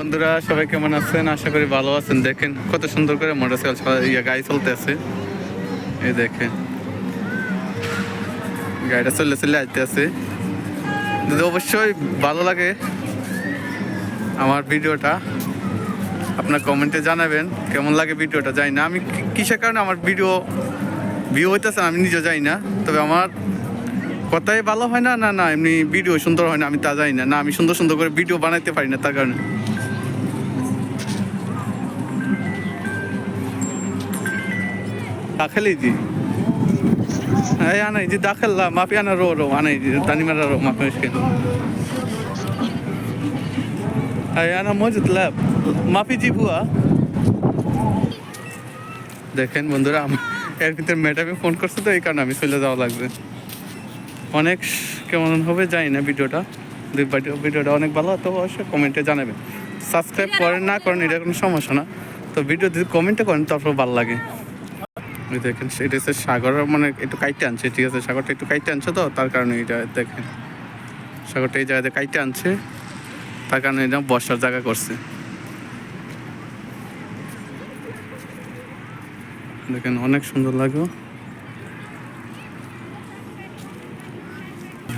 বন্ধুরা, সবাই কেমন আছেন? আশা করি ভালো আছেন। দেখেন কত সুন্দর করে মোটরসাইকেল ইয়ে গাড়ি চলতে আছে এই দেখেন। গাড়িটা চলে চলে আসতে আছে যদি অবশ্যই ভালো লাগে আমার ভিডিওটা, আপনার কমেন্টে জানাবেন, কেমন লাগে ভিডিওটা জানি না। আমি কিসের কারণে আমার ভিডিও ভিউ হইতেছে আমি নিজে জানি না। তবে আমার কথাই ভালো হয় না না না, এমনি ভিডিও সুন্দর হয় না, আমি তা জানি না। না, আমি সুন্দর সুন্দর করে ভিডিও বানাইতে পারি না তার কারণে। दाखल है आना जी दाखल ला माफी आना रो रो आना जी तानी मेरा रो माफी उसके है आना मौजूद लैब মাফি জি বুয়া দেখেন বন্ধুরা আম- এর ভিতরে ম্যাডামে ফোন করছে তো এই কারণে আমি চলে যাওয়া লাগবে অনেক কেমন হবে জানি না ভিডিওটা যদি ভিডিও- ভিডিওটা অনেক ভালো তো অবশ্যই কমেন্টে জানাবেন সাবস্ক্রাইব করেন না করেন এটা কোনো সমস্যা না তো ভিডিও যদি কমেন্টে করেন তারপর ভালো লাগে দেখেন সেটা হচ্ছে সাগর মানে একটু কাইটে আনছে, ঠিক আছে? সাগরটা একটু কাইটে আনছে তো, তার কারণে এটা দেখেন। সাগরটা এই জায়গাতে কাইটে আনছে, তার কারণে এটা বর্ষার জায়গা করছে। দেখেন, অনেক সুন্দর লাগল।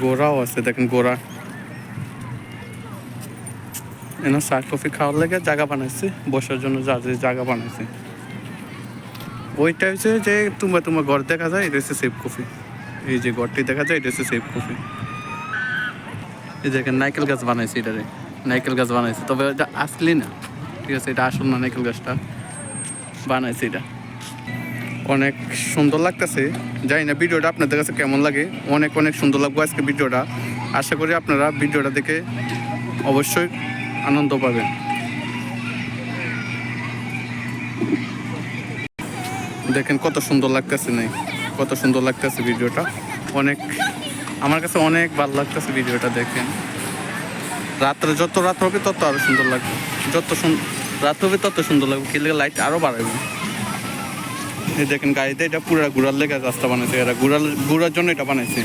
গোড়াও আছে, দেখেন, গোড়া। এনে চা, কফি খাওয়ার লেগে জায়গা বানাইছে, বসার জন্য যে জায়গা বানাইছে। ওইটা হচ্ছে যে তোমার তোমার ঘর দেখা যায়, এটা হচ্ছে সেফ কফি এই যে ঘরটি দেখা যায়, এটা হচ্ছে সেফ কফি এই দেখেন নাইকেল গাছ বানাইছে এটারে। নাইকেল গাছ বানাইছে। তবে এটা আসলি না, ঠিক আছে, এটা আসল না নাইকেল গাছটা। বানাইছে এটা। অনেক সুন্দর লাগতেছে। জানি না ভিডিওটা আপনাদের কাছে কেমন লাগে। অনেক অনেক সুন্দর লাগবে আজকে ভিডিওটা। আশা করি আপনারা ভিডিওটা দেখে অবশ্যই আনন্দ পাবেন। দেখেন কত সুন্দর লাগতেছে নাই। কত সুন্দর লাগতেছে ভিডিওটা। অনেক, আমার কাছে অনেক ভালো লাগতেছে ভিডিওটা দেখেন। রাত্রে যত রাত হবে তত আরও সুন্দর লাগবে। যত রাত হবে তত সুন্দর লাগবে। কি লাইট আরও বাড়াবে এই দেখেন গাড়িতে এটা পুরো ঘুরার লেগে রাস্তা বানাইছে। এরা ঘুরার ঘুরার জন্য এটা বানাইছে।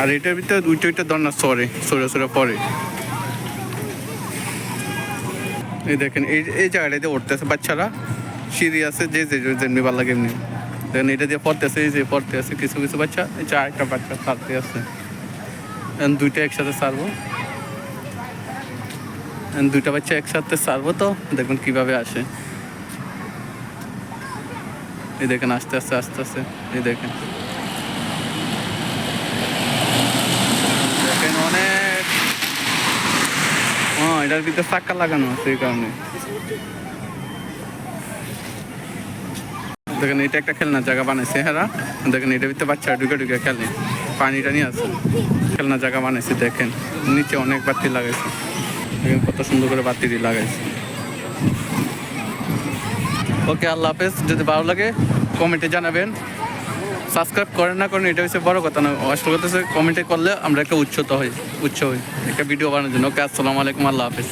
আর এটার ভিতরে দুইটা দুইটা দরনা সরে সরে সরে পরে। এই দেখেন, এই এই জায়গাটাতে উঠতেছে বাচ্চারা। সিঁড়ি আছে, যে যে যেমনি ভালো লাগে এমনি। দেখেন, এটা দিয়ে পড়তেছে, এই যে পড়তে আছে কিছু কিছু বাচ্চা। এই আরেকটা বাচ্চা সারতে আছে। দুইটা একসাথে সারবো দুইটা বাচ্চা একসাথে সারবো তো, দেখুন কীভাবে আসে। এই দেখেন, আস্তে আস্তে আস্তে আস্তে, এই দেখেন অনেক হ্যাঁ এটার ভিতরে চাক্কা লাগানো আছে এই কারণে। দেখেন এটা একটা খেলনা জায়গা বানাইছে হ্যাঁ দেখেন এটার ভিতরে বাচ্চারা ঢুকে ঢুকে খেলে। পানি টানি আছে খেলনা জায়গা বানাইছে, দেখেন। নিচে অনেক বাতি লাগাইছে। দেখেন, কত সুন্দর করে বাতি লাগাইছে। ওকে, আল্লাহ হাফেজ। যদি ভালো লাগে, কমেন্টে জানাবেন। সাবস্ক্রাইব করেন না করেন, এটা হচ্ছে বড় কথা না। আসল কথা হচ্ছে কমেন্টে করলে আমরা একটা উচ্চত হই, উচ্চ হই। একটা ভিডিও বানানোর জন্য। ওকে আসসালামু আলাইকুম, আল্লাহ হাফেজ।